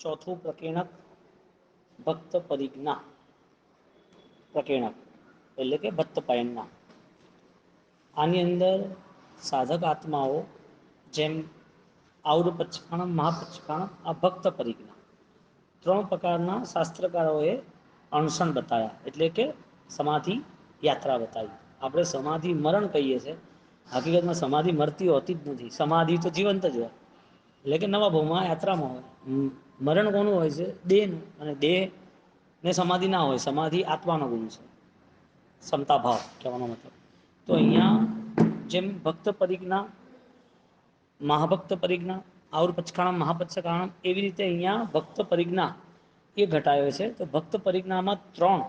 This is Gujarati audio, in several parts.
ચોથું પ્રકીર્ણક ભક્ત પરિજ્ઞા. પ્રકીર્ણક એટલે કે ભક્ત પયણના આની અંદર સાધક આત્માઓ જેમ આવડ પચખાણ મહાપચકાણમ આ ભક્ત પરિજ્ઞા. ત્રણ પ્રકારના શાસ્ત્રકારોએ અણસણ બતાવ્યા એટલે કે સમાધિ યાત્રા બતાવી. આપણે સમાધિ મરણ કહીએ છીએ. હકીકતમાં સમાધિ મરતી હોતી જ નથી. સમાધિ તો જીવંત જ હોય. એટલે કે નવા ભાવમાં યાત્રામાં હોય. મરણ કોનું હોય છે? દેહનું. અને દેહ ને સમાધિ ના હોય, સમાધિ આત્માનો ગુણ છે. ક્ષમતા ભાવ કહેવાનો મતલબ. તો અહીંયા જેમ ભક્ત પરિજ્ઞા, મહાભક્ત પરિજ્ઞા, આઉર પચકાણમ મહાપચકાણમ એવી રીતે અહીંયા ભક્ત પરિજ્ઞા એ ઘટાયો છે. તો ભક્ત પરિજ્ઞામાં ત્રણ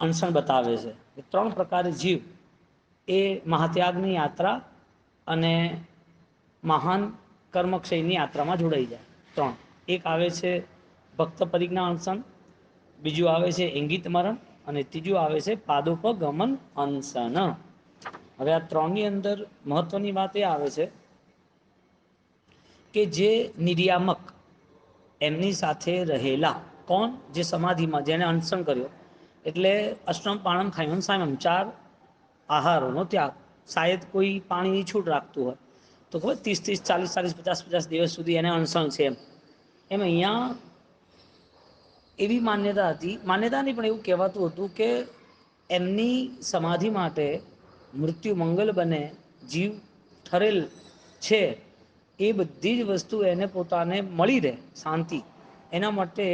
અણસણ બતાવે છે. કે ત્રણ પ્રકારે જીવ. એ મહાત્યાગની યાત્રા અને મહાન કર્મક્ષયની યાત્રામાં જોડાઈ જાય. ત્રણ. એક આવે છે ભક્ત પરિજ્ઞા અનશન, બીજું આવે છે ઇંગિત મરણ અને ત્રીજું આવે છે પાદુપ ગમન અનશન. હવે આ ત્રણની અંદર મહત્વની વાત એ આવે છે કે જે નિર્યામક એમની સાથે રહેલા, કોણ? જે સમાધિમાં જેને અનશન કર્યો. એટલે અષ્ટમ પાણમ, ખાયમ સાયમ ચાર આહારોનો ત્યાગ. શાયદ કોઈ પાણીની છૂટ રાખતું હોય. તો ખબર, ત્રીસ ત્રીસ, ચાલીસ ચાલીસ, પચાસ પચાસ દિવસ સુધી એને અનશન છે એમ. એમ અહીંયા એવી માન્યતા હતી માન્યતા નહીં પણ એવું કહેવાતું હતું કે એમની સમાધિ માટે મૃત્યુ મંગલ બને, જીવ ઠરેલ છે, એ બધી જ વસ્તુ એને પોતાને મળી રહે શાંતિ. એના માટે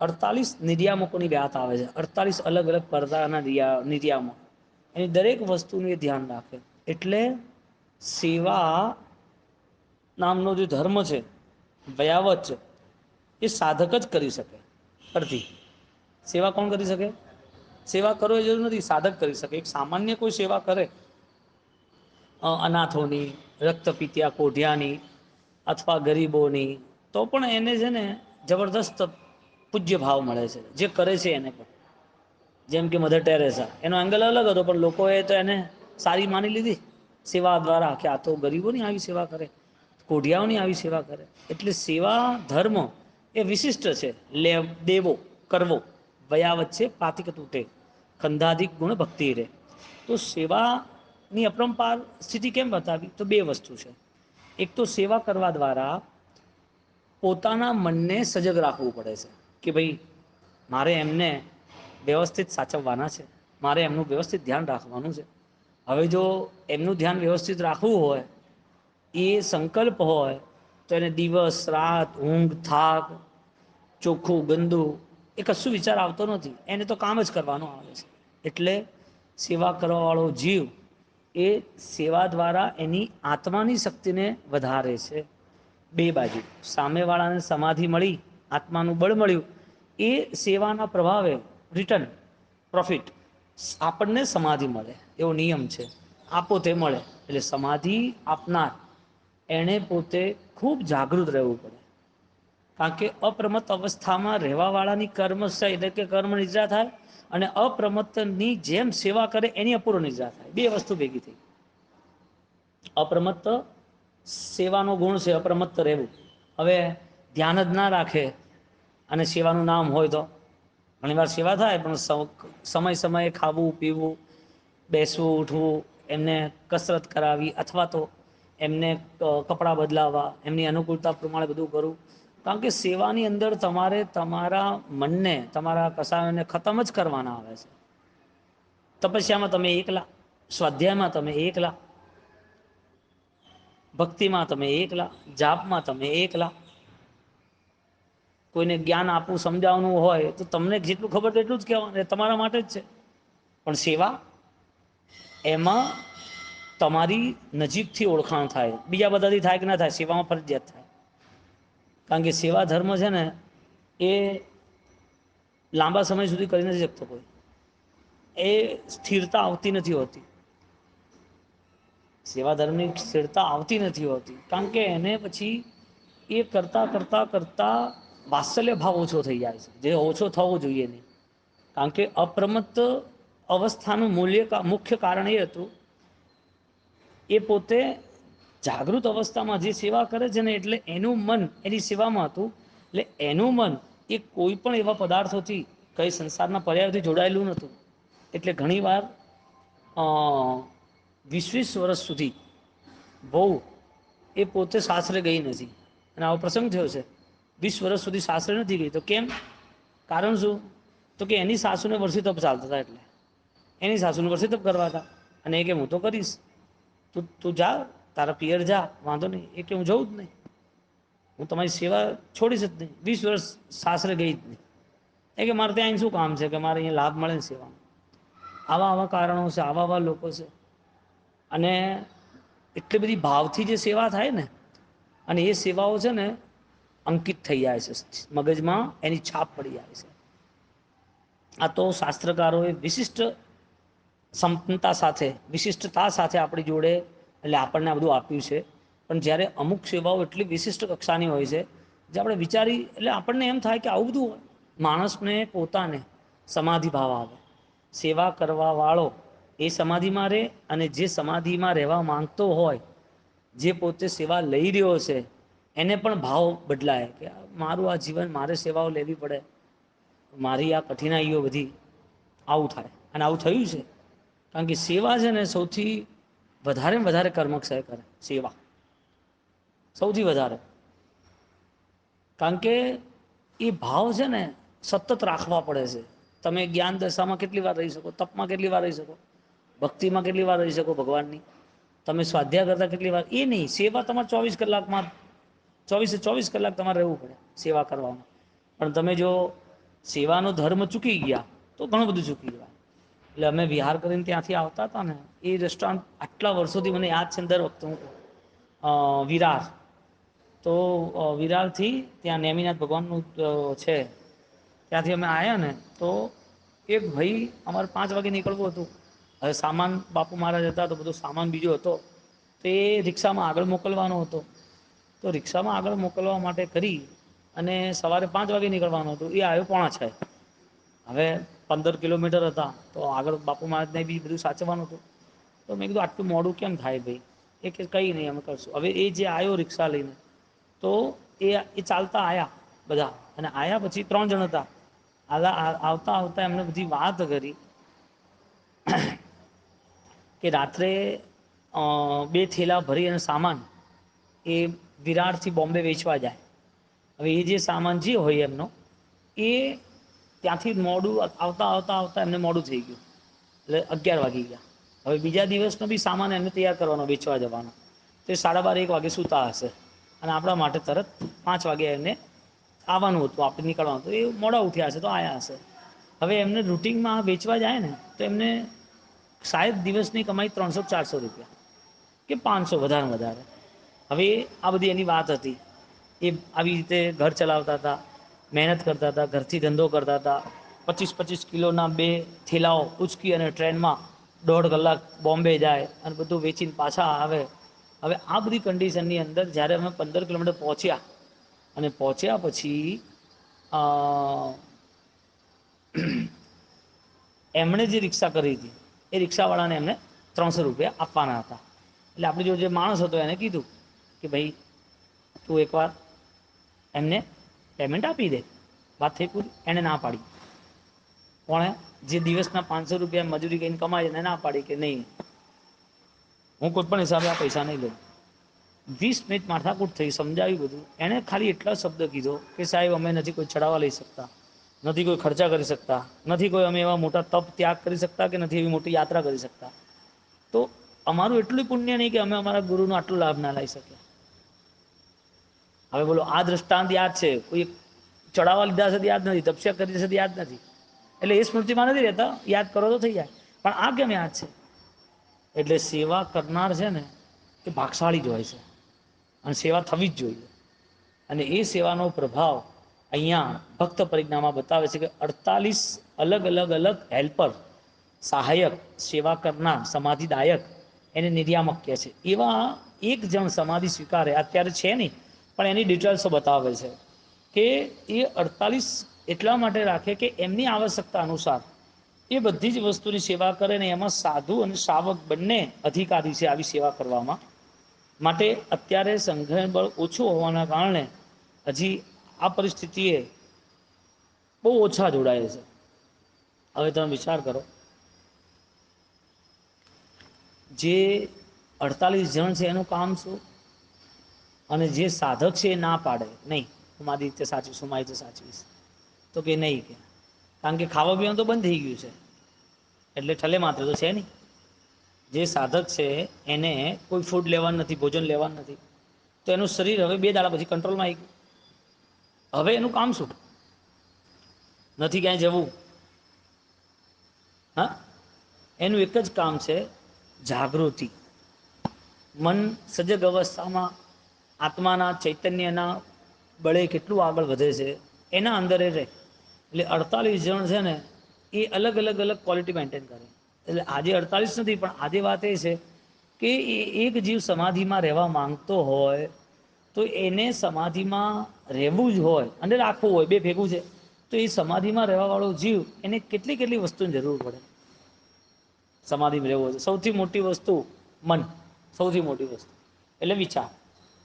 અડતાલીસ નિર્યામકોની વ્યાત આવે છે, અડતાલીસ અલગ અલગ પડદાના નિર્યામક એની દરેક વસ્તુનું એ ધ્યાન રાખે. એટલે સેવા નામનો જે ધર્મ છે વયાવત છે. એ સાધક જ કરી શકે. અડધી. સેવા કોણ કરી શકે? સેવા કરો એ જરૂર નથી. સાધક કરી શકે. એક સામાન્ય કોઈ સેવા કરે. અનાથોની, રક્તપીત્યા, કોઢિયાની અથવા ગરીબોની, તો પણ એને છે ને જબરદસ્ત પૂજ્ય ભાવ મળે છે. જે કરે છે એને પણ. જેમ કે મધર ટેરેસા. એનો એંગલ અલગ હતો, પણ લોકોએ તો એને સારી માની લીધી. સેવા દ્વારા કે આ તો ગરીબોની આવી સેવા કરે. કોઢિયાઓની આવી સેવા કરે. એટલે સેવા ધર્મ એ વિશિષ્ટ છે. લે, દેવો, કરવો વયા વચ્ચે પાતિક તૂટે ખંધાધિક ગુણ ભક્તિ રહે. તો સેવાની અપરંપાર સ્થિતિ કેમ બતાવી? તો બે વસ્તુ છે. એક તો સેવા કરવા દ્વારા પોતાના મનને સજગ રાખવું પડે છે. કે ભાઈ, મારે એમને વ્યવસ્થિત સાચવવાના છે. મારે એમનું વ્યવસ્થિત ધ્યાન રાખવાનું છે. હવે જો એમનું ધ્યાન વ્યવસ્થિત રાખવું હોય એ સંકલ્પ હોય તો એને દિવસ, રાત, ઊંઘ, થાક, ચોખ્ખું, ગંદુ, એ કશું વિચાર આવતો નથી. એને તો કામ જ કરવાનું આવે છે. એટલે સેવા કરવાવાળો જીવ એ સેવા દ્વારા એની આત્માની શક્તિને વધારે છે. બે બાજુ. સામેવાળાને સમાધિ મળી, આત્માનું બળ મળ્યું. એ સેવાના પ્રભાવે રિટર્ન પ્રોફિટ આપણને સમાધિ મળે. એવો નિયમ છે. આપો તે મળે. એટલે સમાધિ આપનાર એણે પોતે ખૂબ જાગૃત રહેવું પડે. કારણ કે અપ્રમત અવસ્થામાં રહેવાવાળાની કર્મ એટલે કે કર્મ નિદ્રા થાય અને અપ્રમત્તની જેમ સેવા કરે એની અપૂર્વ નિદ્રા થાય. બે વસ્તુ ભેગી થઈ. અપ્રમત્ત સેવાનો ગુણ છે, અપ્રમત્ત રહેવું. હવે ધ્યાન જ ના રાખે અને સેવાનું નામ હોય તો. ઘણીવાર સેવા થાય, પણ સમય સમયે ખાવું, પીવું, બેસવું, ઉઠવું, એમને કસરત કરાવી અથવા તો એમને કપડાં બદલાવા, એમની અનુકૂળતા પ્રમાણે બધું કરું. કારણ કે સેવાની અંદર તમારે તમારા મનને, તમારા કસાયોને ખતમ જ કરવાના આવે છે. તપસ્યામાં તમે એકલા, સ્વાધ્યાયમાં તમે એકલા, ભક્તિમાં તમે એકલા, જાપમાં તમે એકલા. કોઈને જ્ઞાન આપવું સમજાવવાનું હોય, તો તમને જેટલું ખબર એટલું જ કહેવાનું તમારા માટે જ છે. પણ સેવા એમાં તમારી નજીકથી ઓળખાણ થાય. બીજા બધાથી થાય કે ના થાય, સેવામાં ફરજિયાત થાય. કારણ કે સેવા ધર્મ છે ને, એ લાંબા સમય સુધી કરી નથી શકતો કોઈ. એ સ્થિરતા આવતી નથી હોતી. સેવા ધર્મની સ્થિરતા આવતી નથી હોતી. કારણ કે એને પછી એ કરતા કરતા કરતા વાત્સલ્ય ભાવ ઓછો થઈ જાય છે. જે ઓછો થવો જોઈએ નહીં. કારણ કે અપ્રમત્ત અવસ્થાનું મૂલ્ય મુખ્ય કારણ એ હતું એ પોતે જાગૃત અવસ્થામાં જે સેવા કરે છે ને, એટલે એનું મન, એની સેવામાં હતું, એટલે એનું મન એ કોઈ પણ એવા પદાર્થોથી, કઈ સંસારના પર્યાયથી જોડાયેલું નહોતું. એટલે ઘણીવાર વીસ વીસ વર્ષ સુધી બહુ એ પોતે સાસરે ગઈ નથી. અને આવો પ્રસંગ થયો છે. વીસ વર્ષ સુધી સાસરે નથી ગઈ. તો કેમ? કારણ શું? તો કે એની સાસુને વર્ષી તપ ચાલતા હતા એટલે. એની સાસુને વર્ષી તપ કરવા હતા. અને એ કે હું તો કરીશ. તું તું જા, તારા પિયર જા, વાંધો નહીં. એ કે હું જઉં જ નહીં. હું તમારી સેવા છોડીશ જ નહીં. વીસ વર્ષ સાસરે ગઈ જ નહીં. એ કે મારે ત્યાં શું કામ છે? કે મારે અહીંયા લાભ મળે ને સેવાનો. આવા આવા કારણો છે, આવા આવા લોકો છે. અને એટલી બધી ભાવથી જે સેવા થાય ને, અને એ સેવાઓ છે ને, અંકિત થઈ જાય છે. મગજમાં એની છાપ પડી જાય છે. આ તો શાસ્ત્રકારોએ વિશિષ્ટ સંપન્નતા સાથે, વિશિષ્ટતા સાથે આપણી જોડે એટલે આપણને આ બધું આપ્યું છે. પણ જ્યારે અમુક સેવાઓ એટલી વિશિષ્ટ કક્ષાની હોય છે, જે આપણે વિચારી, એટલે આપણને એમ થાય કે આવું બધું માણસને પોતાને સમાધિ ભાવ આવે. સેવા કરવાવાળો એ સમાધિમાં રહે અને જે સમાધિમાં રહેવા માંગતો હોય, જે પોતે સેવા લઈ રહ્યો છે, એને પણ ભાવ બદલાય કે મારું આ જીવન, મારે સેવાઓ લેવી પડે. મારી આ કઠિનાઈઓ બધી આવું થાય અને આવું થયું છે. કારણ કે સેવા છે ને સૌથી વધારે વધારે કર્મક્ષય કરે, સેવા. સૌથી વધારે. કારણ કે એ ભાવ છે ને સતત રાખવા પડે છે. તમે જ્ઞાન દશામાં કેટલી વાર રહી શકો, તપમાં કેટલી વાર રહી શકો, ભક્તિમાં કેટલી વાર રહી શકો ભગવાનની? તમે સ્વાધ્યાય કરતા કેટલી વાર? એ નહીં. સેવા તમારે ચોવીસ કલાકમાં, ચોવીસે ચોવીસ કલાક તમારે રહેવું પડે સેવા કરવામાં. પણ તમે જો સેવાનો ધર્મ ચૂકી ગયા, તો ઘણું બધું ચૂકી ગયા. એટલે અમે વિહાર કરીને ત્યાંથી આવતા હતા ને, એ રેસ્ટોરન્ટ આટલા વર્ષોથી મને યાદ છે દર વખતે હું વિરાર. તો વિરારથી ત્યાં નેમિનાથ ભગવાનનું છે. ત્યાંથી અમે આવ્યા ને, તો એક ભાઈ અમારે પાંચ વાગે નીકળવું હતું. હવે સામાન, બાપુ મહારાજ હતા તો બધો સામાન બીજો હતો. તો રિક્ષામાં આગળ મોકલવાનો હતો. તો રિક્ષામાં આગળ મોકલવા માટે કરી અને સવારે પાંચ વાગે નીકળવાનો હતો. એ આવ્યો પોણા છ. હવે પંદર કિલોમીટર હતા, તો આગળ બાપુ મહારાજને બી બધું સાચવવાનું હતું. તો મેં કીધું, આટલું મોડું કેમ થાય ભાઈ? એ કે કંઈ નહીં, અમે કરશું. હવે એ જે આવ્યો રિક્ષા લઈને, તો એ એ ચાલતા આવ્યા બધા. અને આવ્યા પછી ત્રણ જણ હતા. આવતા આવતા એમને બધી વાત કરી કે રાત્રે બે થેલા ભરી અને સામાન એ વિરારથી બોમ્બે વેચવા જાય. હવે એ જે સામાન જે હોય એમનો, એ ત્યાંથી મોડું આવતા આવતા આવતા એમને મોડું થઈ ગયું. એટલે અગિયાર વાગી ગયા. હવે બીજા દિવસનો બી સામાન એમને તૈયાર કરવાનો, વેચવા જવાનો. તો સાડા બાર, એક વાગે સૂતા હશે. અને આપણા માટે તરત પાંચ વાગે એમને આવવાનું હતું આપણે નીકળવાનું હતું. એ મોડા ઉઠ્યા હશે તો આયા હશે. હવે એમને રૂટિનમાં વેચવા જાય ને, તો એમને શાયદ દિવસની કમાઈ ત્રણસો ચારસો રૂપિયા કે પાંચસો વધારે વધારે. હવે આ બધી એની વાત હતી. એ આવી રીતે ઘર ચલાવતા હતા. મહેનત કરતા હતા, ઘરથી ધંધો કરતા હતા. પચીસ પચીસ કિલોના બે થેલાઓ ઉચકી અને ટ્રેનમાં દોઢ કલાક બોમ્બે જાય અને બધું વેચીને પાછા આવે. હવે આ બધી કન્ડિશનની અંદર જ્યારે અમે પંદર કિલોમીટર પહોંચ્યા અને પહોંચ્યા પછી એમણે જે રિક્ષા કરી હતી, એ રિક્ષાવાળાને એમને ત્રણસો રૂપિયા આપવાના હતા. એટલે આપણી જો જે માણસ હતો એને કીધું કે ભાઈ, તું એકવાર એમને પેમેન્ટ આપી દે. વાત થઈ પૂરી? એને ના પાડી. કોણે? જે દિવસના પાંચસો રૂપિયા મજૂરી કરીને કમાય એને ના પાડી કે નહીં? હું કોઈ પણ હિસાબે આ પૈસા નહીં લઉં. વીસ મિનિટ માથાકૂટ થઈ સમજાવ્યું બધું. એણે ખાલી એટલા શબ્દ કીધો કે સાહેબ, અમે નથી કોઈ ચડાવવા લઈ શકતા, નથી કોઈ ખર્ચા કરી શકતા, નથી કોઈ અમે એવા મોટા તપ ત્યાગ કરી શકતા કે નથી એવી મોટી યાત્રા કરી શકતા. તો અમારું એટલું પુણ્ય નહીં કે અમે અમારા ગુરુનો આટલો લાભ ના લઈ શકીએ. હવે બોલો, આ દ્રષ્ટાંત યાદ છે? કોઈ ચડાવવા લીધા છે યાદ નથી, તપસ્યા કરી છે યાદ નથી. એટલે એ સ્મૃતિમાં નથી રહેતા, યાદ કરો તો થઈ જાય. પણ આ કેમ યાદ છે? એટલે સેવા કરનાર છે ને, એ ભાગશાળી જ હોય છે. અને સેવા થવી જ જોઈએ. અને એ સેવાનો પ્રભાવ અહીંયા ભક્ત પરિજ્ઞામાં બતાવે છે કે અડતાલીસ અલગ અલગ અલગ હેલ્પર, સહાયક, સેવા કરનાર, સમાધિદાયક એને નિર્યામક કહે છે. એવા એક જણ સમાધિ સ્વીકારે, અત્યારે છે નહીં, પણ એની ડિટેલ્સો બતાવે છે. કે એ અડતાલીસ એટલા માટે રાખે કે એમની આવશ્યકતા અનુસાર એ બધી જ વસ્તુની સેવા કરે ને એમાં સાધુ અને શ્રાવક બંને અધિકારી છે આવી સેવા કરવામાં. માટે અત્યારે સંઘર્ષ બળ ઓછું હોવાના કારણે હજી આ પરિસ્થિતિએ બહુ ઓછા જોડાય છે. હવે તમે વિચાર કરો. જે અડતાલીસ જણ છે એનું કામ શું? અને જે સાધક છે એ ના પાડે, નહીં. હું રીતે સાચવીશ હું મારી રીતે સાચવીશ. તો કે નહીં કે. કારણ કે ખાવા પીવાનું તો બંધ થઈ ગયું છે. એટલે ઠલે માત્ર તો છે નહીં. જે સાધક છે, એને કોઈ ફૂડ લેવાનું નથી, ભોજન લેવાનું નથી. તો એનું શરીર હવે બે દાડા પછી કંટ્રોલમાં આવી ગયું. હવે એનું કામ શું? નથી ક્યાંય જવું. હા? એનું એક જ કામ છે, જાગૃતિ. મન સજગ અવસ્થામાં આત્માના ચૈતન્યના બળે કેટલું આગળ વધે છે, એના અંદર રહે. એટલે અડતાલીસ જણ છે ને, એ અલગ અલગ અલગ ક્વોલિટી મેન્ટેન કરે. એટલે આજે અડતાલીસ નથી, પણ આજે વાત એ છે કે એ એક જીવ સમાધિમાં રહેવા માંગતો હોય, તો એને સમાધિમાં રહેવું જ હોય, અને રાખવું હોય, બે ભેગું છે. તો એ સમાધિમાં રહેવાવાળો જીવ, એને કેટલી કેટલી વસ્તુની જરૂર પડે? સમાધિમાં રહેવું હોય સૌથી મોટી વસ્તુ મન, સૌથી મોટી વસ્તુ. એટલે વિચાર.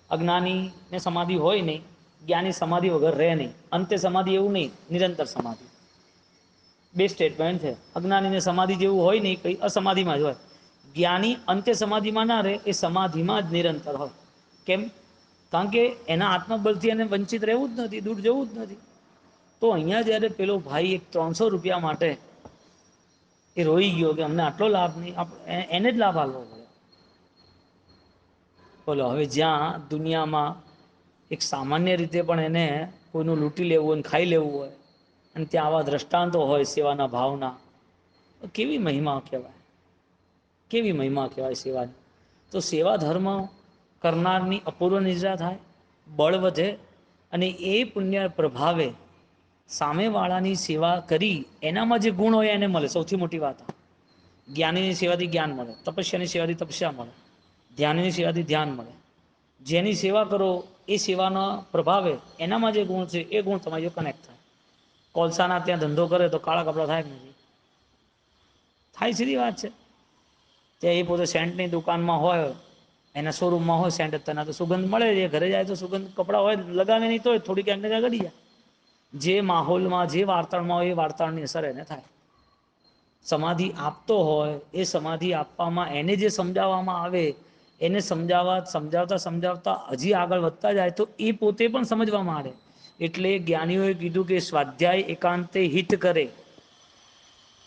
અજ્ઞાનીને સમાધિ હોય નહીં જ્ઞાની સમાધિ વગર રહે નહીં. અંતે સમાધિ એવું નહીં, નિરંતર સમાધિ. બે સ્ટેટમેન્ટ છે. અજ્ઞાનીને સમાધિ જેવું હોય નહીં, કંઈ અસમાધિમાં જ હોય. જ્ઞાની અંતે સમાધિમાં ના રહે, એ સમાધિમાં જ નિરંતર હોય. કેમ? કારણ કે એના આત્મબળથી એને વંચિત રહેવું જ નથી, દૂર જવું જ નથી. તો અહીંયા જ્યારે પેલો ભાઈ એક ત્રણસો રૂપિયા માટે એ રોઈ ગયો કે અમને આટલો લાભ નહીં એને જ લાભ આપવો પડે. બોલો, હવે જ્યાં દુનિયામાં એક સામાન્ય રીતે પણ એને કોઈનું લૂંટી લેવું હોય ખાઈ લેવું હોય, અને ત્યાં આવા દ્રષ્ટાંતો હોય સેવાના ભાવના કેવી મહિમા કહેવાય? કેવી મહિમા કહેવાય સેવાની? તો સેવા ધર્મ કરનારની અપૂર્વ નિદ્રા થાય, બળ વધે, અને એ પુણ્ય પ્રભાવે સામેવાળાની સેવા કરી, એનામાં જે ગુણ હોય એને મળે. સૌથી મોટી વાત જ્ઞાનીની સેવાથી જ્ઞાન મળે, તપસ્યાની સેવાથી તપસ્યા મળે, ધ્યાનની સેવાથી ધ્યાન મળે. જેની સેવા કરો, એ સેવાના પ્રભાવે એનામાં જે ગુણ છે, એ ગુણ તમારી જો કનેક્ટ થાય. કોલસાના ત્યાં ધંધો કરે તો કાળા કપડાં થાય નથી? થાય સીધી વાત છે. ત્યાં એ પોતે સેન્ટની દુકાનમાં હોય, એના શોરૂમમાં હોય સેન્ટ અત્યારના તો સુગંધ મળે છે ઘરે જાય તો સુગંધ, કપડાં હોય, લગાવે નહીં તો થોડી ક્યાંક ને ક્યાંક ગળી જાય. જે માહોલમાં, જે વાર્તાળમાં હોય એ વાર્તાળની અસર એને થાય. સમાધિ આપતો હોય, એ સમાધિ આપવામાં, એને જે સમજાવવામાં આવે એને સમજાવવા, સમજાવતા સમજાવતા હજી આગળ વધતા જાય તો એ પોતે પણ સમજવા માંડે એટલે જ્ઞાનીઓએ કીધું કે સ્વાધ્યાય એકાંતે હિત કરે.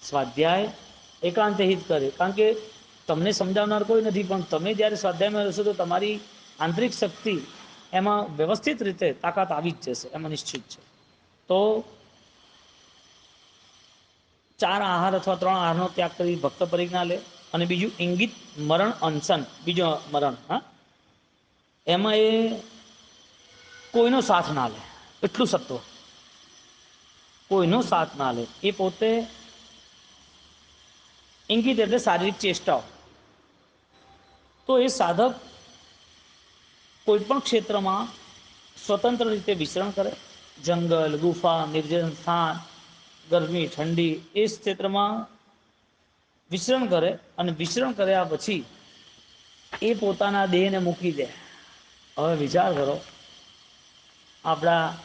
સ્વાધ્યાય એકાંતે હિત કરે. કારણ કે તમને સમજાવનાર કોઈ નથી, પણ તમે જ્યારે સ્વાધ્યાયમાં રહેશો તો તમારી આંતરિક શક્તિ એમાં વ્યવસ્થિત રીતે તાકાત આવી જ જશે, એમાં નિશ્ચિત છે. તો ચાર આહાર અથવા ત્રણ આહારનો ત્યાગ કરી ભક્ત પરિજ્ઞા લે. અને બીજું ઇંગિત મરણ અનશન, બીજો મરણ, હા. એમાં એ કોઈનો સાથ ના લે, એટલું સત્વ. કોઈનો સાથ ના લે. એ પોતે ઇંગિત એટલે શારીરિક ચેષ્ટાઓ. તો એ સાધક કોઈ પણ ક્ષેત્રમાં સ્વતંત્ર રીતે વિચરણ કરે. જંગલ, ગુફા, નિર્જન સ્થાન, ગરમી, ઠંડી, એ ક્ષેત્રમાં વિચરણ કરે અને વિસરણ કર્યા પછી એ પોતાના દેહને મૂકી દે. હવે વિચાર કરો, આપણા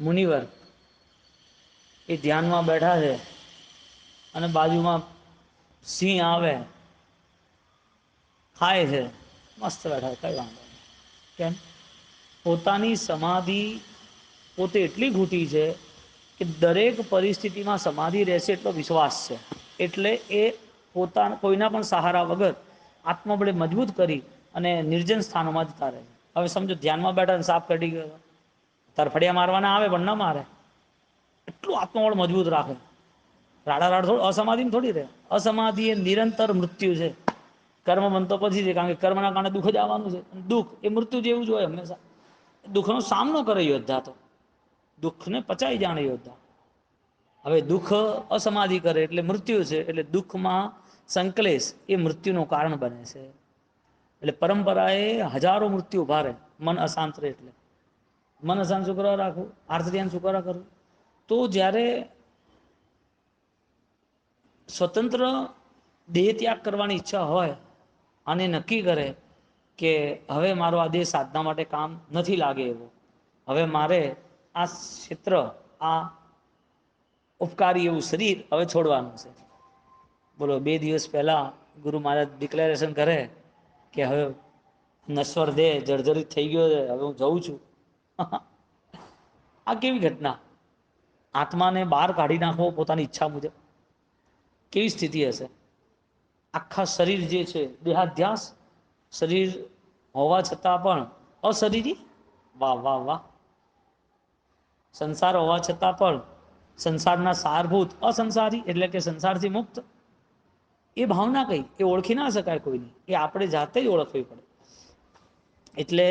મુનિવર એ ધ્યાનમાં બેઠા છે અને બાજુમાં સિંહ આવે, ખાય છે, મસ્ત બેઠા કઈ વાંધો નહીં. કેમ? પોતાની સમાધિ પોતે એટલી ઘૂંટી છે કે દરેક પરિસ્થિતિમાં સમાધિ રહેશે એટલો વિશ્વાસ છે. એટલે એ પોતાના, કોઈના પણ સહારા વગર આત્મબળે મજબૂત કરી અને નિર્જન સ્થાનોમાં જતા રહે. હવે સમજો, ધ્યાનમાં બેઠા અને સાપ કઢી ગયો. તરફડિયા મારવાના આવે પણ ન મારે. એટલું આત્મબળ મજબૂત રાખે. રાડા રાડ થોડું અસમાધિ થોડી રહે. અસમાધિ એ નિરંતર મૃત્યુ છે. કર્મ બનતો પછી છે, કારણ કે કર્મના કારણે દુઃખ જ આવવાનું છે. દુઃખ એ મૃત્યુ જેવું જ હોય હંમેશા. દુઃખનો સામનો કરે યોદ્ધા તો. દુઃખને પચાઈ જાણે યોદ્ધા હવે દુઃખ અસમાધિ કરે એટલે મૃત્યુ છે, એટલે દુઃખમાં સંકલેશ એ મૃત્યુનું કારણ બને છે. એટલે પરંપરાએ હજારો મૃત્યુ ભારે મન અશાંત રહે એટલે. મન અશાંત શું કરવા રાખવું? આર્થ ધ્યાન શું કરવા કરવું? તો જ્યારે સ્વતંત્ર દેહ ત્યાગ કરવાની ઈચ્છા હોય અને નક્કી કરે કે હવે મારો આ દેહ સાધના માટે કામ નથી લાગે એવો, હવે મારે આ ક્ષેત્ર, આ ઉપકારી એવું શરીર હવે છોડવાનું છે. બોલો, બે દિવસ પહેલા ગુરુ મહારાજ ડિક્લેરેશન કરે કે હવે નશ્વર દેહ જર્જરિત થઈ ગયો છે, હવે હું જઉં છું. આ કેવી ઘટના? આત્માને બહાર કાઢી નાખવો પોતાની ઈચ્છા મુજબ. કેવી સ્થિતિ હશે? આખા શરીર જે છે, દેહાધ્યાસ શરીર હોવા છતાં પણ અશરીરી? વાહ વાહ વાહ. સંસાર હોવા છતાં પણ સંસારના સારભૂત, અસંસારી એટલે કે સંસારથી મુક્ત, એ ભાવના કઈ? એ ઓળખી ના શકાય કોઈની. એ આપણે જાતે જ ઓળખવી પડે. એટલે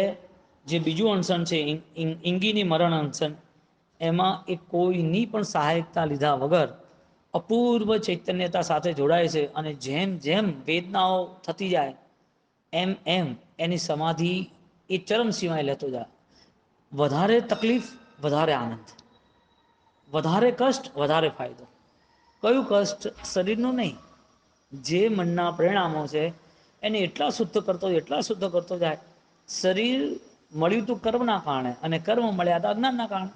જે બીજું અણસન છે ઇંગીની મરણ અણસન, એમાં એ કોઈની પણ સહાયકતા લીધા વગર અપૂર્વ ચૈતન્યતા સાથે જોડાય છે અને જેમ જેમ વેદનાઓ થતી જાય, એમ એમ એની સમાધિ એ ચરમ સિવાય લેતો જાય. વધારે તકલીફ વધારે આનંદ. વધારે કષ્ટ, વધારે ફાયદો. કયું કષ્ટ? શરીરનું નહીં. જે મનના પરિણામો છે, એને એટલા શુદ્ધ કરતો, એટલા શુદ્ધ કરતો જાય. શરીર મળ્યું તું કર્મના કારણે અને કર્મ મળ્યા હતા અજ્ઞાનના કારણે.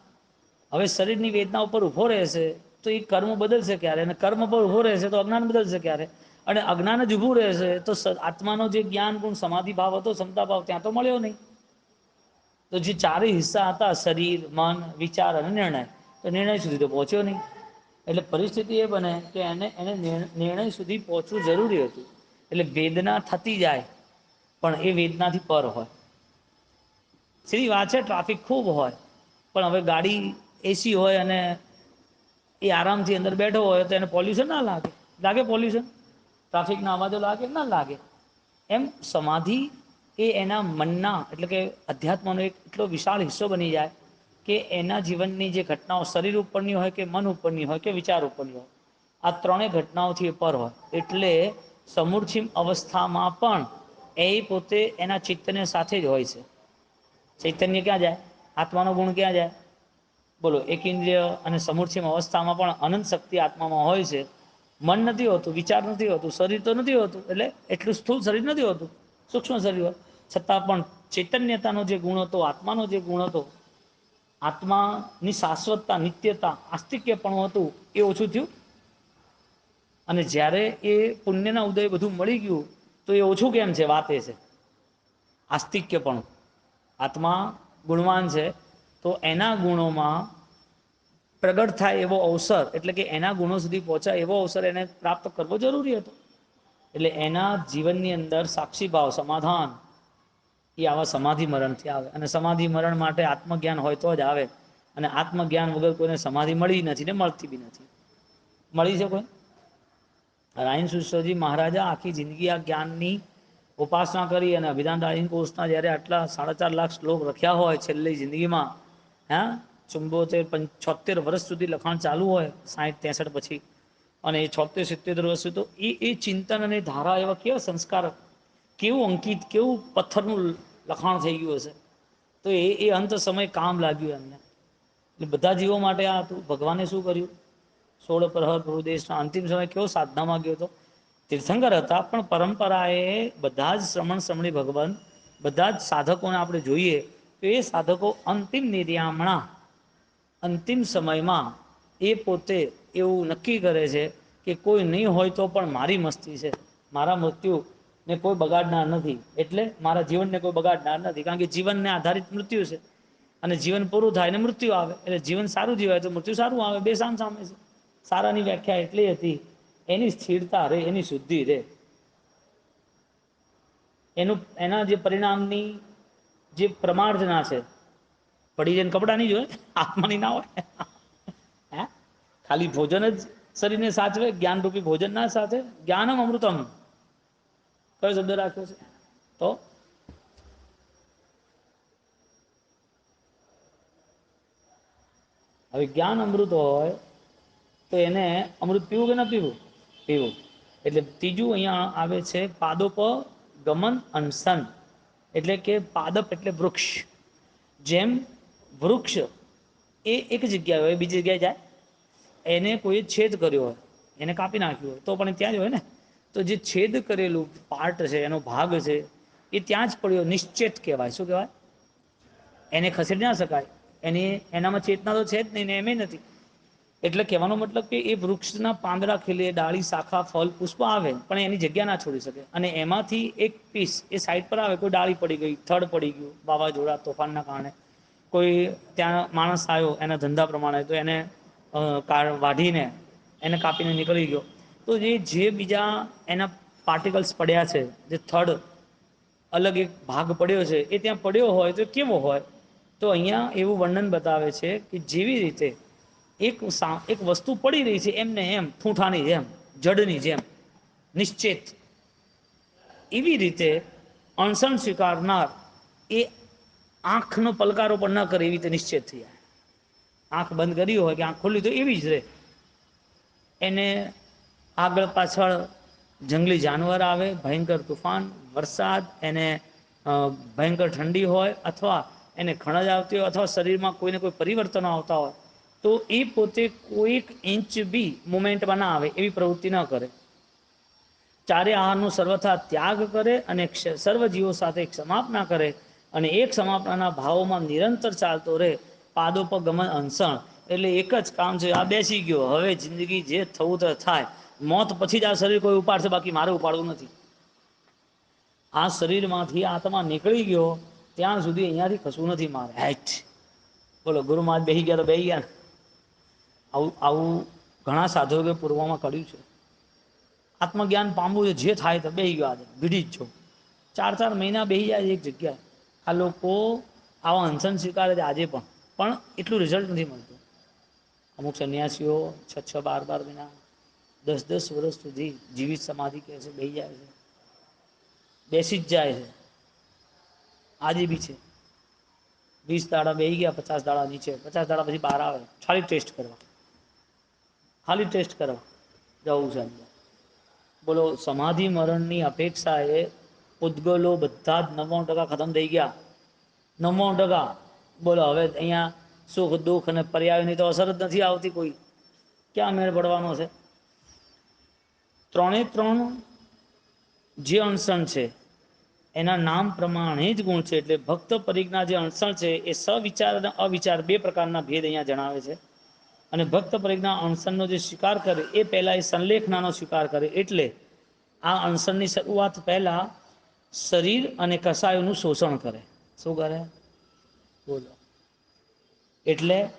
હવે શરીરની વેદના ઉપર ઊભો રહેશે તો એ કર્મ બદલશે ક્યારે? અને કર્મ પર ઊભો રહેશે તો અજ્ઞાન બદલશે ક્યારે? અને અજ્ઞાન જ ઊભું રહેશે તો આત્માનો જે જ્ઞાન ગુણ, સમાધિ ભાવ હતો ક્ષમતા ભાવ, ત્યાં તો મળ્યો નહીં. તો જે ચારેય હિસ્સા હતા, શરીર, મન, વિચાર અને નિર્ણય, તો નિર્ણય સુધી તો પહોંચ્યો નહીં. એટલે પરિસ્થિતિ એ બને કે એને એને નિર્ણય સુધી પહોંચવું જરૂરી હતું. એટલે વેદના થતી જાય, પણ એ વેદનાથી પર હોય. સીધી વાત છે ટ્રાફિક ખૂબ હોય, પણ હવે ગાડી એસી હોય અને એ આરામથી અંદર બેઠો હોય તો એને પોલ્યુશન ના લાગે. લાગે પોલ્યુશન ટ્રાફિકના અવાજો લાગે ના લાગે? એમ સમાધિ એ એના મનના એટલે કે અધ્યાત્મનો એક એટલો વિશાળ હિસ્સો બની જાય કે એના જીવનની જે ઘટનાઓ શરીર ઉપરની હોય કે મન ઉપરની હોય કે વિચાર ઉપરની હોય, આ ત્રણેય ઘટનાઓથી પર હોય. એટલે સમૂર્છિમ અવસ્થામાં પણ એ પોતે એના ચિત્તને સાથે જ હોય છે. ચૈતન્ય ક્યાં જાય? આત્માનો ગુણ ક્યાં જાય? બોલો એક ઇન્દ્રિય અને સમૂર્છિમ અવસ્થામાં પણ અનંત શક્તિ આત્મામાં હોય છે. મન નથી હોતું, વિચાર નથી હોતું, શરીર તો નથી હોતું, એટલે એટલું સ્થૂળ શરીર નથી હોતું, સૂક્ષ્મ શરીર હોય. છતાં પણ ચૈતન્યતાનો જે ગુણ હતો, આત્માનો જે ગુણ હતો, આત્માની શાશ્વતતા, નિત્યતા, આસ્તિક્યપણું હતું એ ઓછું થયું. અને જ્યારે એ પુણ્યના ઉદય બધું મળી ગયું, તો એ ઓછું કેમ છે? વાત એ છે. આસ્તિક્યપણું. આત્મા ગુણવાન છે, તો એના ગુણોમાં પ્રગટ થાય એવો અવસર, એટલે કે એના ગુણો સુધી પહોંચાય એવો અવસર એને પ્રાપ્ત કરવો જરૂરી હતો. એટલે એના જીવનની અંદર સાક્ષી ભાવ, સમાધાન એ આવા સમાધિ મરણથી આવે. અને સમાધિ મરણ માટે આત્મજ્ઞાન હોય તો જ આવે. અને આત્મજ્ઞાન વગર કોઈને સમાધિ મળી નથી ને મળતી બી નથી. મળી છે કોઈ? રાયન સુશ્રજી મહારાજા આખી જિંદગી આ જ્ઞાનની ઉપાસના કરી અને અભિધાન દાયિન કોર્સના જ્યારે આટલા સાડા ચાર લાખ શ્લોક લખ્યા હોય છેલ્લી જિંદગીમાં, હા? ચુંબોતેર છોતેર વર્ષ સુધી લખાણ ચાલુ હોય સાઠ ત્રેસઠ પછી. અને એ છોતેર સિત્તેર વર્ષ સુધી તો એ એ ચિંતન અને ધારા એવા કેવા સંસ્કાર કેવું અંકિત, કેવું પથ્થરનું લખાણ થઈ ગયું હશે. તો એ એ અંત સમય કામ લાગ્યું એમને. એટલે બધા જીવો માટે આ હતું. ભગવાને શું કર્યું? સોળ પ્રહર પ્રભુદેશના અંતિમ સમય કેવો સાધનામાં ગયો હતો. તીર્થંકર હતા, પણ પરંપરાએ બધા જ શ્રમણ શ્રમણી ભગવાન, બધા જ સાધકોને આપણે જોઈએ તો એ સાધકો અંતિમ નિર્યામણા, અંતિમ સમયમાં એ પોતે એવું નક્કી કરે છે કે કોઈ નહીં હોય તો પણ મારી મસ્તી છે. મારા મૃત્યુ ને કોઈ બગાડનાર નથી. એટલે મારા જીવનને કોઈ બગાડનાર નથી. કારણ કે જીવનને આધારિત મૃત્યુ છે. અને જીવન પૂરું થાય ને મૃત્યુ આવે. એટલે જીવન સારું જીવાય તો મૃત્યુ સારું આવે. બે સામ સામે છે. સારાની વ્યાખ્યા એટલી હતી. એની સ્થિરતા રે, એની શુદ્ધિ રે. એનું, એના જે પરિણામની જે પ્રમાર્જના છે. પડી જઈને કપડાં નહીં જોઈએ આત્માની ના હોય? હે? ખાલી ભોજન જ શરીરને સાચવે, જ્ઞાનરૂપી ભોજન ના સાથે જ્ઞાનમ અમૃતમ. કયો શબ્દ રાખ્યો છે? તો? હવે જ્ઞાન અમૃત હોય, તો એને અમૃત પીવું કે ન પીવું? પીવું. એટલે ત્રીજું અહીંયા આવે છે પાદોપ ગમન અનસન એટલે કે પાદપ એટલે વૃક્ષ. જેમ વૃક્ષ એ એક જગ્યાએ હોય, બીજી જગ્યાએ જાય, એને કોઈ છેદ કર્યો હોય, એને કાપી નાખ્યું હોય, તો પણ ત્યાં જ હોય ને? તો જે છેદ કરેલું પાર્ટ છે, એનો ભાગ છે, એ ત્યાં જ પડ્યો, નિશ્ચેત કહેવાય. શું કહેવાય? એને ખસેડી ના શકાય. એની, એનામાં ચેતના તો છે જ નહીં ને એમે નથી. એટલે કહેવાનો મતલબ કે એ વૃક્ષના પાંદડા ખીલે, ડાળી, શાખા, ફળ, પુષ્પ આવે, પણ એની જગ્યા ના છોડી શકે. અને એમાંથી એક પીસ એ સાઈડ પર આવે, કોઈ ડાળી પડી ગઈ, થડ પડી ગયું, વાવાઝોડા, તોફાનના કારણે. કોઈ ત્યાં માણસ આવ્યો, એના ધંધા પ્રમાણે, તો એને કાર- વાઢીને એને કાપીને નીકળી ગયો. તો જે જે બીજા એના પાર્ટિકલ્સ પડ્યા છે, જે થડ અલગ એક ભાગ પડ્યો છે, એ ત્યાં પડ્યો હોય તો કેવો હોય? તો અહીંયા એવું વર્ણન બતાવે છે કે જેવી રીતે એક એક વસ્તુ પડી રહી છે એમને એમ, ઠૂંઠાની જેમ, જડની જેમ, નિશ્ચિત. એવી રીતે અણસણ સ્વીકારનાર એ આંખનો પલકારો પણ ન કરે એવી રીતે નિશ્ચિત થઈ જાય આંખ બંધ કરી હોય કે આંખ ખોલી તો એવી જ રહે. એને આગળ પાછળ જંગલી જાનવર આવે, ભયંકર તુફાન, વરસાદ, એને ભયંકર ઠંડી હોય અથવા એને ખણજ આવતી હોય અથવા શરીરમાં કોઈને કોઈ પરિવર્તનો આવતા હોય, તો એ પોતે કોઈક ઇંચ બી મુમેન્ટમાં ના આવે એવી પ્રવૃત્તિ ન કરે. ચારે આહારનો સર્વથા ત્યાગ કરે અને સર્વ જીવો સાથે સમાપ કરે અને એક સમાપનાના ભાવોમાં નિરંતર ચાલતો રહે. પાદો પર ગમન અનસણ એટલે એક જ કામ છે, આ બેસી ગયો, હવે જિંદગી જે થવું તો થાય. મોત પછી જ આ શરીર કોઈ ઉપાડશે, બાકી મારે ઉપાડવું નથી. આ શરીરમાંથી આત્મા નીકળી ગયો, ત્યાં સુધી અહીંયાથી કશું નથી મારે. હેટ. બોલો, ગુરુ મહારાજ બેહી ગયા તો બેહી ગયા. આવું આવું ઘણા સાધુઓએ પૂર્વમાં કર્યું છે. આત્મજ્ઞાન પામવું છે, જે થાય તો બેહી ગયો આજે. ભીડી જ છો. ચાર ચાર મહિના બેહી જાય એક જગ્યાએ. આ લોકો આવા અનશન સ્વીકારે છે આજે પણ. પણ એટલું રિઝલ્ટ નથી મળતું. અમુક સન્યાસીઓ છ છ, બાર બાર મહિના દસ દસ વર્ષ સુધી જીવિત સમાધિ કહે છે બેસી જાય છે. બેસી જ જાય છે. આજે બી છે. વીસ દાડા બેસી ગયા, પચાસ દાડા નીચે. પચાસ દાડા પછી બહાર આવે. ખાલી ટેસ્ટ કરવા. ખાલી ટેસ્ટ કરવા. જવું છે અંદર બોલો, સમાધિ મરણની અપેક્ષાએ ઉદ્ગલો બધા જ નવ્વાણું ટકા ખતમ થઈ ગયા. નવ્વાણું ટકા. બોલો, હવે અહીંયા સુખ, દુઃખ અને પર્યાયની તો અસર જ નથી આવતી કોઈ. ક્યાં મેળ પડવાનો છે? ત્રણે ત્રણ જે અણસણ છે, એના નામ પ્રમાણે જ ગુણ છે, એટલે ભક્ત પરિજ્ઞા જે અણસણ છે, એ સવિચાર અને અવિચાર બે પ્રકારના ભેદ અહીંયા જણાવે છે. અને ભક્ત પરિજ્ઞા અણસણનો જે સ્વીકાર કરે, એ પહેલાં એ સંલેખનાનો સ્વીકાર કરે, એટલે આ અણસણની શરૂઆત પહેલાં શરીર અને કસાયોનું શોષણ કરે. શું કરે? બોલો. એટલે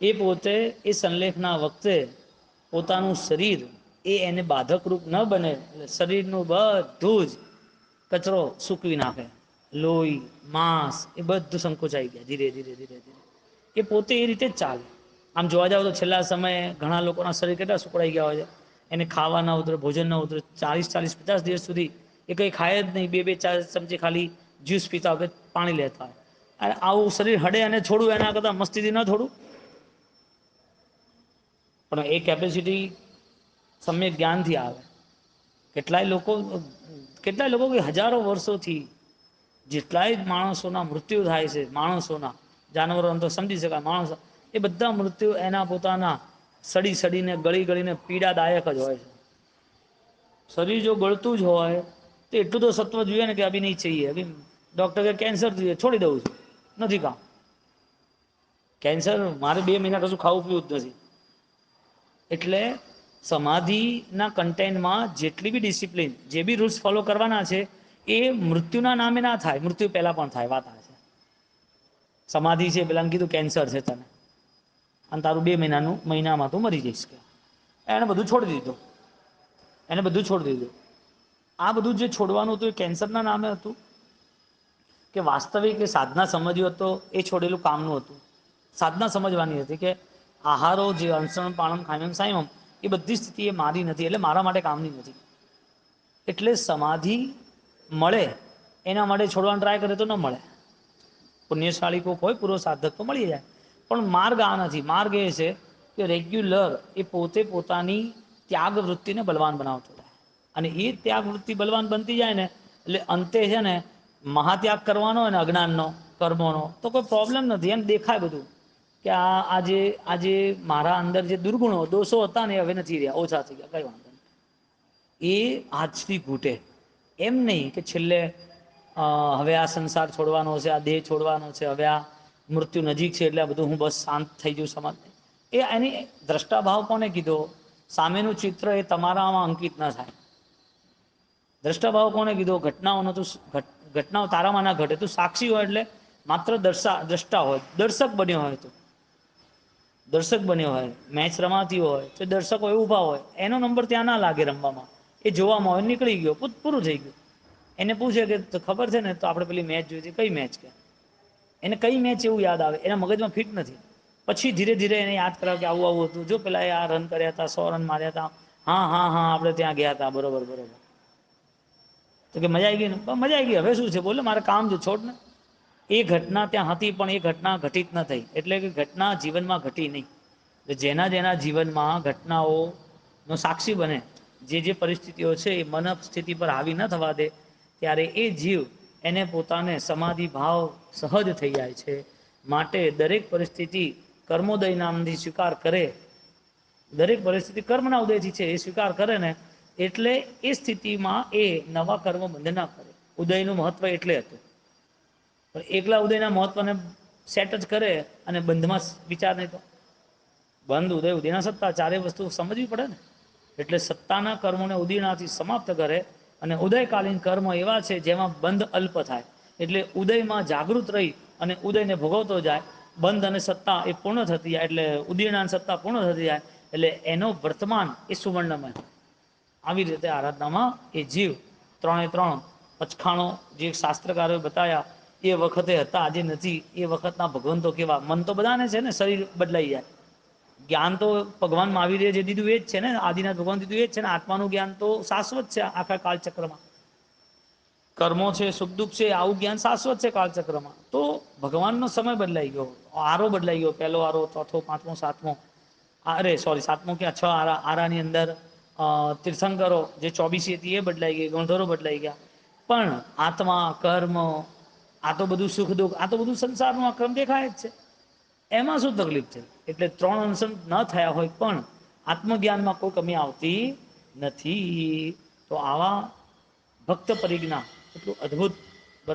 એ પોતે એ સંલેખના વખતે પોતાનું શરીર એ એને બાધકરૂપ ન બને શરીરનું બધું જ કચરો સૂકવી નાખે. લોહી, માંસ, એ બધું સંકોચાઈ ગયા ધીરે ધીરે ધીરે ધીરે. એ પોતે એ રીતે જ ચાલે. આમ જોવા જાવ તો છેલ્લા સમયે ઘણા લોકોના શરીર કેટલા સુકડાઈ ગયા હોય છે. એને ખાવા ના ઉતરે ભોજન ના ઉતરે ચાલીસ ચાલીસ, પચાસ દિવસ સુધી એ કંઈ ખાય જ નહીં. બે બે, ચાર ચમચી ખાલી જ્યુસ પીતા હોય પાણી લેતા હોય. અને આવું શરીર હડે અને છોડવું એના કરતાં મસ્તીથી ન થોડું પણ એ કેપેસિટી સમ્યક જ્ઞાનથી આવે. કેટલાય લોકો કેટલાય લોકો કે હજારો વર્ષોથી જેટલાય માણસોના મૃત્યુ થાય છે, માણસોના, જાનવરોને તો સમજી શકાય, માણસ, એ બધા મૃત્યુ એના પોતાના સડી સડીને, ગળી ગળીને પીડાદાયક જ હોય છે. શરીર જો ગળતું જ હોય, તો એટલું તો સત્વ જોઈએ ને કે અભી નહીં ચાહીએ. અભી ડૉક્ટર કે કેન્સર જોઈએ, છોડી દઉં છું. નથી કામ. કેન્સર મારે બે મહિના કશું ખાવું પીવું જ નથી. એટલે સમાધિના કન્ટેન્ટમાં જેટલી બી ડિસિપ્લિન જે બી રૂલ્સ ફોલો કરવાના છે, એ મૃત્યુના નામે ના થાય. મૃત્યુ પહેલા પણ થાય, વાત આ છે. સમાધિ છે, પેલા કીધું કેન્સર છે તને. અને તારું બે મહિનાનું, મહિનામાં તું મરી જઈશ કે. એણે બધું છોડી દીધું. એને બધું છોડી દીધું. આ બધું જે છોડવાનું હતું એ કેન્સરના નામે હતું. કે વાસ્તવિક એ સાધના સમજ્યો હતો એ છોડેલું કામનું હતું. સાધના સમજવાની હતી કે આહારો જે અણસણ પાણમ ખાયમ સાયમ એ બધી સ્થિતિ એ મારી નથી એટલે મારા માટે કામની નથી. એટલે સમાધિ મળે, એના માટે છોડવાનો ટ્રાય કરે તો ન મળે. પુણ્યશાળી કોક હોય, પૂર્વ સાધક તો મળી જાય. પણ માર્ગ આ નથી. માર્ગ એ છે કે રેગ્યુલર એ પોતે પોતાની ત્યાગ વૃત્તિને બલવાન બનાવતો જાય અને એ ત્યાગ વૃત્તિ બલવાન બનતી જાય ને, એટલે અંતે છે ને મહાત્યાગ કરવાનો અને અજ્ઞાનનો, કર્મોનો તો કોઈ પ્રોબ્લેમ નથી. એમ દેખાય બધું. કે આ આજે આજે મારા અંદર જે દુર્ગુણો, દોષો હતા ને હવે નથી રહ્યા. ઓછા થઈ ગયા. કઈ વાંધો એ આજથી ઘૂંટે. એમ નહીં કે છેલ્લે હવે આ સંસાર છોડવાનો છે, આ દેહ છોડવાનો છે, હવે આ મૃત્યુ નજીક છે એટલે આ બધું હું બસ શાંત થઈ જઉં સમાજ એ એની દ્રષ્ટાભાવ કોને કીધો? સામેનું ચિત્ર એ તમારામાં અંકિત ના થાય. દ્રષ્ટાભાવ કોને કીધો? ઘટનાઓનો તું ઘટનાઓ તારામાં ના ઘટે. તું સાક્ષી હોય એટલે માત્ર દર્શા, દ્રષ્ટા હોય. દર્શક બન્યો હોય તું. દર્શક બન્યો હોય મેચ રમાતી હોય, તો દર્શકો એ ઊભા હોય, એનો નંબર ત્યાં ના લાગે રમવામાં. એ જોવામાં હોય, નીકળી ગયો પૂરું થઈ ગયું. એને પૂછે કે ખબર છે ને, તો આપણે પેલી મેચ જોઈ હતી કઈ મેચ કે? એને કઈ મેચ એવું યાદ આવે? એના મગજમાં ફિટ નથી. પછી ધીરે ધીરે એને યાદ કરાવે કે આવું આવું હતું. જો પેલા એ આ રન કર્યા હતા, સો રન માર્યા હતા. હા હા હા, આપણે ત્યાં ગયા હતા. બરોબર બરોબર. તો કે, મજા આવી ગઈ ને? મજા આવી ગઈ. હવે શું છે? બોલે, મારે કામ છે. છોડ ને. એ ઘટના ત્યાં હતી, પણ એ ઘટના ઘટિત ન થઈ. એટલે કે ઘટના જીવનમાં ઘટી નહીં. જેના જેના જીવનમાં ઘટનાઓનો સાક્ષી બને, જે જે પરિસ્થિતિઓ છે, એ મન સ્થિતિ પર હાવી ન થવા દે, ત્યારે એ જીવ એને પોતાને સમાધિ ભાવ સહજ થઈ જાય છે. માટે દરેક પરિસ્થિતિ કર્મોદય નામથી સ્વીકાર કરે. દરેક પરિસ્થિતિ કર્મના ઉદયથી છે, એ સ્વીકાર કરે ને, એટલે એ સ્થિતિમાં એ નવા કર્મ બંધ ના કરે. ઉદયનું મહત્વ એટલે હતું. એકલા ઉદયના મહત્વને સેટ જ કરે અને બંધમાં વિચાર નહીં તો? બંધ ઉદય ઉદયના સત્તા ચારે વસ્તુ સમજવી પડે ને? એટલે સત્તાના કર્મોને ઉદયનાથી સમાપ્ત કરે અને ઉદયકાલીન કર્મ એવા છે જેમાં બંધ અલ્પ થાય. એટલે ઉદયમાં જાગૃત રહી અને ઉદયને ભોગવતો જાય. બંધ અને સત્તા એ પૂર્ણ થતી જાય, એટલે ઉદયના સત્તા પૂર્ણ થતી જાય. એટલે એનો વર્તમાન એ સુવર્ણમય. આવી રીતે આરાધનામાં એ જીવ ત્રણે ત્રણ, પચખાણો જે શાસ્ત્રકારોએ બતાવ્યા એ વખતે હતા, આજે નથી. એ વખતના ભગવંતો કેવા? મન તો બધાને છે ને, શરીર બદલાઈ જાય. જ્ઞાન તો ભગવાન મહાવીરે જે દીધું એ જ છે ને, આદિનાથ ભગવાન દીધું એ જ છે ને, આત્માનું જ્ઞાન તો શાશ્વત છે આખા કાળચક્રમાં. કર્મો છે, સુખ દુઃખ છે, આવું જ્ઞાન શાશ્વત છે કાળચક્રમાં. તો ભગવાનનો સમય બદલાઈ ગયો. આરો બદલાઈ ગયો. પહેલો આરો, ચોથો, પાંચમો, સાતમો. અરે સોરી સાતમો ક્યાં છ આરા, આરાની અંદર તીર્થંકરો જે ચોવીસી હતી એ બદલાઈ ગઈ ગણધરો બદલાઈ ગયા. પણ આત્મા, કર્મ આ તો બધું સુખ દુઃખ, આ તો બધું સંસારનું આ ક્રમ દેખાય જ છે. એમાં શું તકલીફ છે? એટલે ત્રણ અંશન ન થયા હોય પણ આત્મજ્ઞાનમાં કોઈ કમી આવતી નથી. તો આવા ભક્ત પરિજ્ઞા એટલું અદ્ભુત